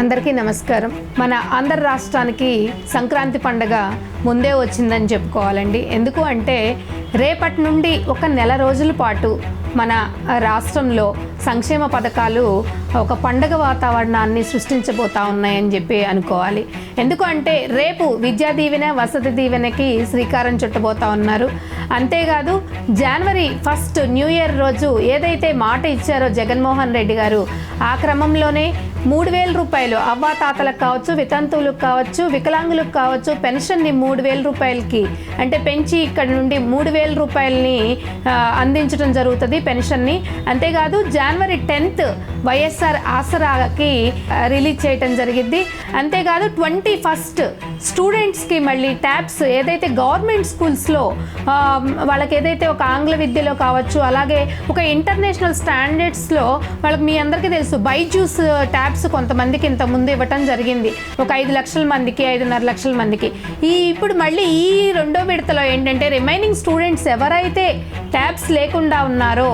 అందరికీ నమస్కారం. మన ఆంధ్ర రాష్ట్రానికి సంక్రాంతి పండగ ముందే వచ్చిందని చెప్పుకోవాలండి. ఎందుకు అంటే రేపటి నుండి ఒక నెల రోజుల పాటు మన రాష్ట్రంలో సంక్షేమ పథకాలు ఒక పండగ వాతావరణాన్ని సృష్టించబోతా ఉన్నాయని చెప్పి అనుకోవాలి. ఎందుకు అంటే రేపు విద్యా దీవెన వసతి దీవెనకి శ్రీకారం చుట్టబోతా ఉన్నారు. అంతేకాదు జనవరి ఫస్ట్ న్యూ ఇయర్ రోజు ఏదైతే మాట ఇచ్చారో జగన్మోహన్ రెడ్డి గారు ఆ క్రమంలోనే మూడు వేల రూపాయలు. అవ్వాతాతలకు కావచ్చు వితంతువులకు కావచ్చు వికలాంగులకు కావచ్చు పెన్షన్ని మూడు వేల రూపాయలకి. అంటే పెంచి ఇక్కడ నుండి మూడు వేల రూపాయలని అందించడం జరుగుతుంది పెన్షన్ని. అంతేకాదు జనవరి టెన్త్ వైఎస్ఆర్ ఆసరాకి రిలీజ్ చేయటం జరిగింది అంతేకాదు ట్వంటీ ఫస్ట్ స్టూడెంట్స్కి మళ్ళీ ట్యాబ్స్ ఏదైతే గవర్నమెంట్ స్కూల్స్లో వాళ్ళకి ఏదైతే ఒక ఆంగ్ల విద్యలో కావచ్చు అలాగే ఒక ఇంటర్నేషనల్ స్టాండర్డ్స్లో వాళ్ళకి మీ అందరికీ తెలుసు బైజూస్ ట్యాబ్స్ కొంతమందికి ఇంత ముందు ఇవ్వటం జరిగింది. ఒక ఐదు లక్షల మందికి ఐదున్నర లక్షల మందికి. ఈ ఇప్పుడు మళ్ళీ ఈ రెండో విడతలో ఏంటంటే రిమైనింగ్ స్టూడెంట్స్ ఎవరైతే ట్యాబ్స్ లేకుండా ఉన్నారో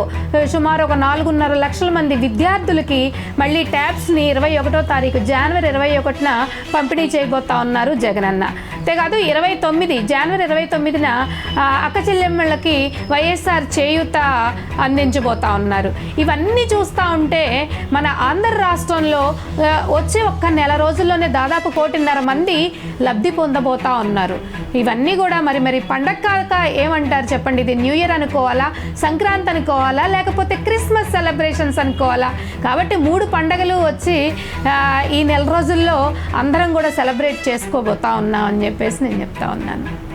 సుమారు ఒక నాలుగున్నర లక్షల మంది విద్యార్థులకి మళ్ళీ ట్యాబ్స్ని ఇరవై ఒకటో తారీఖు జనవరి ఇరవై ఒకటిన పంపిణీ చేయబోతా ఉన్నారు జగన్. జగనన్న అంతేకాదు ఇరవై తొమ్మిది జనవరి ఇరవై తొమ్మిదిన అక్క చెల్లెమ్మలకి వైఎస్ఆర్ చేయూత అందించబోతా ఉన్నారు. ఇవన్నీ చూస్తూ ఉంటే మన ఆంధ్ర రాష్ట్రంలో వచ్చే ఒక్క నెల రోజుల్లోనే దాదాపు కోటిన్నర మంది లబ్ధి పొందబోతా ఉన్నారు. ఇవన్నీ కూడా మరి మరి పండగ కాక ఏమంటారు చెప్పండి? ఇది న్యూ ఇయర్ అనుకోవాలా? సంక్రాంతి అనుకోవాలా? లేకపోతే క్రిస్మస్ సెలబ్రేషన్స్ అనుకోవాలా? కాబట్టి మూడు పండగలు వచ్చి ఈ నెల రోజుల్లో అందరం కూడా సెలబ్రేట్ చేసుకోబోతా ఉన్నాం అని చెప్పేసి నేను చెప్తా ఉన్నాను.